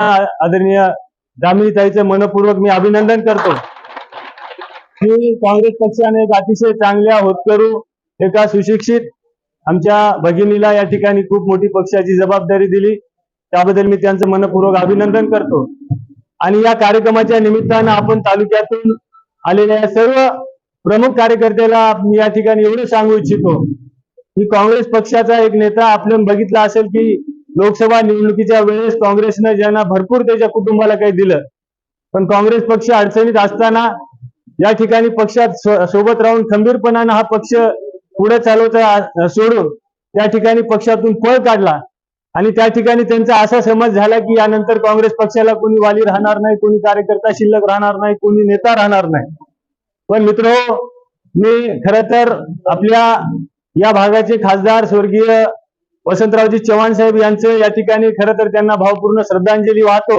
आदरणीय दामिनीताईचं मनपूर्वक मी अभिनंदन करतो. की काँग्रेस पक्षाने एक अतिशय चांगल्या होतकरू एका सुशिक्षित आमच्या भगिनीला या ठिकाणी खूप मोठी पक्षाची जबाबदारी दिली. त्याबद्दल मी त्यांचं मनपूर्वक अभिनंदन करतो. आणि या कार्यक्रमाच्या निमित्तानं आपण तालुक्यातून आलेल्या सर्व प्रमुख कार्यकर्त्याला मी या ठिकाणी एवढं सांगू इच्छितो की काँग्रेस पक्षाचा एक नेता आपण बघितला असेल की लोकसभा निवडणुकीच्या वेळेस काँग्रेसनं ज्यांना भरपूर त्याच्या कुटुंबाला काही दिलं पण काँग्रेस पक्ष अडचणीत असताना या ठिकाणी पक्षात सोबत राहून खंबीरपणानं हा पक्ष पुढे चालवता सोडून त्या ठिकाणी पक्षातून पळ काढला. आणि त्या ठिकाणी त्यांचा असा समज झाला की यानंतर काँग्रेस पक्षाला कोणी वाली राहणार नाही कोणी कार्यकर्ता शिल्लक राहणार नाही कोणी नेता राहणार नाही. पण मित्र मी खर तर आपल्या या भागाचे खासदार स्वर्गीय वसंतरावजी चव्हाण साहेब यांचं या ठिकाणी खरं तर त्यांना भावपूर्ण श्रद्धांजली वाहतो.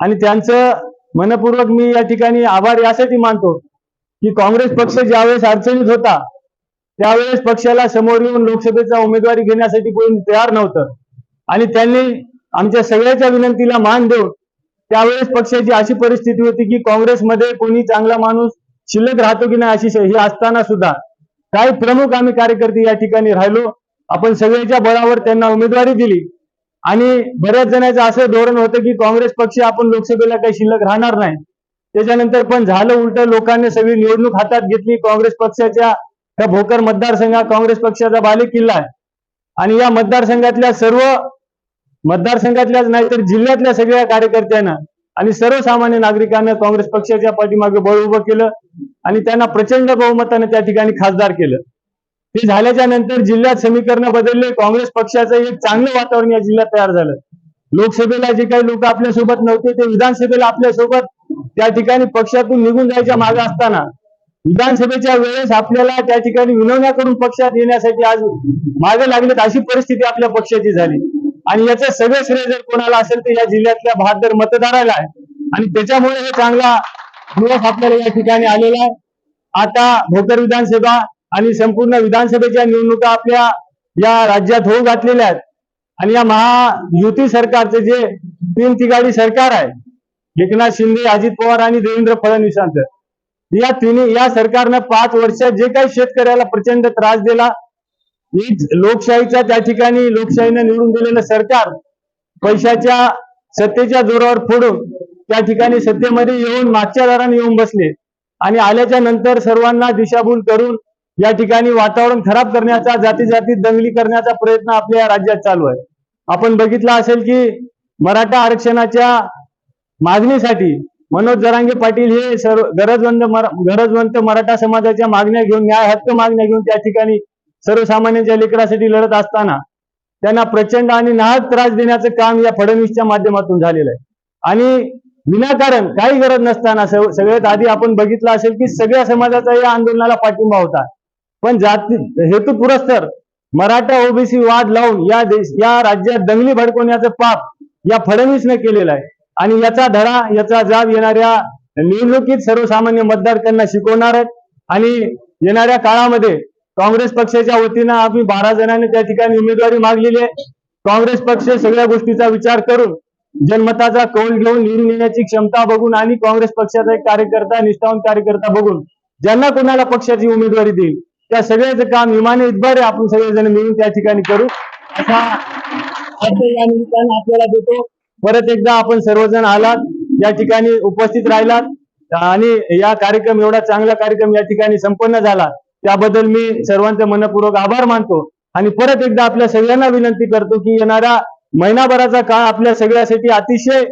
आणि त्यांचं मनपूर्वक मी या ठिकाणी आभार यासाठी मानतो की काँग्रेस पक्ष ज्यावेळेस अडचणीत होता त्यावेळेस पक्षाला समोर येऊन लोकसभेचा उमेदवारी घेण्यासाठी कोणी तयार नव्हतं. आणि त्यांनी आमच्या सगळ्याच्या विनंतीला मान देऊन त्यावेळेस पक्षाची अशी परिस्थिती होती की काँग्रेसमध्ये कोणी चांगला माणूस शिल्लक राहतो की नाही अशी हे असताना सुद्धा काही प्रमुख आम्ही कार्यकर्ते या ठिकाणी राहिलो. आपण सगळ्याच्या बळावर त्यांना उमेदवारी दिली. आणि बऱ्याच जणांचं असं धोरण होतं की काँग्रेस पक्ष आपण लोकसभेला काही शिल्लक राहणार नाही. त्याच्यानंतर पण झालं उलट लोकांनी सगळी निवडणूक हातात घेतली. काँग्रेस पक्षाच्या त्या भोकर मतदारसंघात काँग्रेस पक्षाचा बालेकिल्ला आहे. आणि या मतदारसंघातल्या सर्व मतदारसंघातल्याच नाही तर जिल्ह्यातल्या सगळ्या कार्यकर्त्यांना आणि सर्वसामान्य नागरिकांना काँग्रेस पक्षाच्या पाठीमागे बळ उभं केलं आणि त्यांना प्रचंड बहुमताने त्या ठिकाणी खासदार केलं. ते झाल्याच्यानंतर जिल्ह्यात समीकरण बदलले काँग्रेस पक्षाचं एक चांगलं वातावरण या जिल्ह्यात तयार झालं. लोकसभेला जे काही लोक आपल्यासोबत नव्हते ते विधानसभेला आपल्यासोबत त्या ठिकाणी पक्षातून निघून जायच्या मागे असताना विधानसभेच्या वेळेस आपल्याला त्या ठिकाणी विनवण्याकडून पक्षात येण्यासाठी आज मागे लागलेत अशी परिस्थिती आपल्या पक्षाची झाली. आणि याचं सगळं श्रेय जर कोणाला असेल तर या जिल्ह्यातल्या बहादर मतदाराला आहे. आणि त्याच्यामुळे हे चांगला दिवस आपल्याला या ठिकाणी आलेला आहे. आता भोकर विधानसभा आणि संपूर्ण विधानसभेच्या निवडणुका आपल्या या राज्यात होऊ घातलेल्या आहेत. आणि या महायुती सरकारचे जे तीन तिघाडी सरकार आहे एकनाथ शिंदे अजित पवार आणि देवेंद्र फडणवीसांचं या तिन्ही या सरकारनं पाच वर्षात जे काही शेतकऱ्याला प्रचंड त्रास दिला लोकशाहीचा लोकशाहीच्या त्या ठिकाणी लोकशाहीनं निवडून दिलेलं सरकार पैशाच्या सत्तेच्या जोरावर फोडून त्या ठिकाणी सत्तेमध्ये येऊन मागच्या दाराने येऊन बसले. आणि आल्याच्यानंतर सर्वांना दिशाभूल करून या ठिकाणी वातावरण खराब करण्याचा जाती जातीत दंगली करण्याचा प्रयत्न आपल्या राज्यात चालू आहे. आपण बघितलं असेल की मराठा आरक्षणाच्या मागणीसाठी मनोज जरांगे पाटील हे सर्व गरजवंत गरजवंत मराठा समाजाच्या मागण्या घेऊन न्याय हक्क मागण्या घेऊन त्या ठिकाणी सर्वसामान्यांच्या लेकरासाठी लढत असताना त्यांना प्रचंड आणि नाहक त्रास देण्याचं काम या फडणवीसच्या माध्यमातून झालेलं आहे. आणि विनाकारण काही गरज नसताना सगळ्यात आधी आपण बघितलं असेल की सगळ्या समाजाचा या आंदोलनाला पाठिंबा होता. पण जाती हेतू पुरस्तर मराठा ओबीसी वाद लावून या देश या राज्यात दंगली भडकवण्याचं पाप या फडणवीसनं केलेलं आहे. आणि याचा धडा याचा जाब येणाऱ्या निवडणुकीत सर्वसामान्य मतदार त्यांना शिकवणार आहेत. आणि येणाऱ्या काळामध्ये काँग्रेस पक्षाच्या वतीनं आम्ही बारा जणांनी त्या ठिकाणी उमेदवारी मागलेली आहे. काँग्रेस पक्ष सगळ्या गोष्टीचा विचार करून जनमताचा कौल घेऊन निर्णयाची क्षमता बघून आणि काँग्रेस पक्षाचा एक कार्यकर्ता निष्ठावंत कार्यकर्ता बघून ज्यांना कोणाला पक्षाची उमेदवारी देईल त्या सगळ्याचं काम विमाने इतबारे आपण सगळेजण मिळून त्या ठिकाणी करू. असा या निमित्ताने आपल्याला देतो. परत एकदा आपण सर्वजण आलात या ठिकाणी उपस्थित राहिलात आणि या कार्यक्रम एवढा चांगला कार्यक्रम या ठिकाणी संपन्न झाला. त्याबद्दल मी सर्वांचे मनपूर्वक आभार मानतो. आणि परत एकदा आपल्या सगळ्यांना विनंती करतो की येणाऱ्या महिनाभराचा काळ आपल्या सगळ्यासाठी अतिशय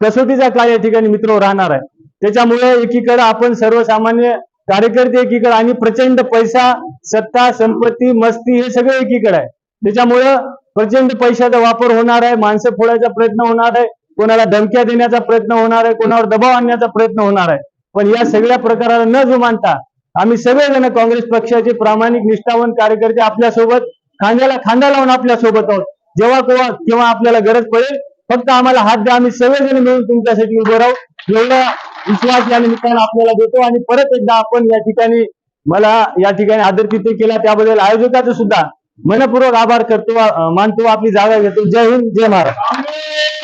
कसोटीचा काळ या ठिकाणी मित्र राहणार आहे. त्याच्यामुळे एकीकडे आपण सर्वसामान्य कार्यकर्ते एकीकडे आणि प्रचंड पैसा सत्ता संपत्ती मस्ती हे सगळं एकीकडे आहे. त्याच्यामुळं प्रचंड पैशाचा वापर होणार आहे माणसं फोडायचा प्रयत्न होणार आहे कोणाला धमक्या देण्याचा प्रयत्न होणार आहे कोणावर दबाव आणण्याचा प्रयत्न होणार आहे. पण या सगळ्या प्रकाराला न जुमानता आम्ही सगळेजण काँग्रेस पक्षाचे प्रामाणिक निष्ठावंत कार्यकर्ते आपल्यासोबत खांद्याला खांदा लावून आपल्यासोबत आहोत. जेव्हा केव्हा केव्हा आपल्याला गरज पडेल फक्त आम्हाला हात द्या आम्ही सगळेजण मिळून तुमच्यासाठी उभं राहू. एवढ्या विश्वास या निमित्तानं आपल्याला देतो आणि परत एकदा आपण या ठिकाणी मला या ठिकाणी आदर तिथे केला त्याबद्दल आयोजकाचं सुद्धा मनपूर्वक आभार करतो मानतो आपली जागा घेतो. जय हिंद जय महाराष्ट्र.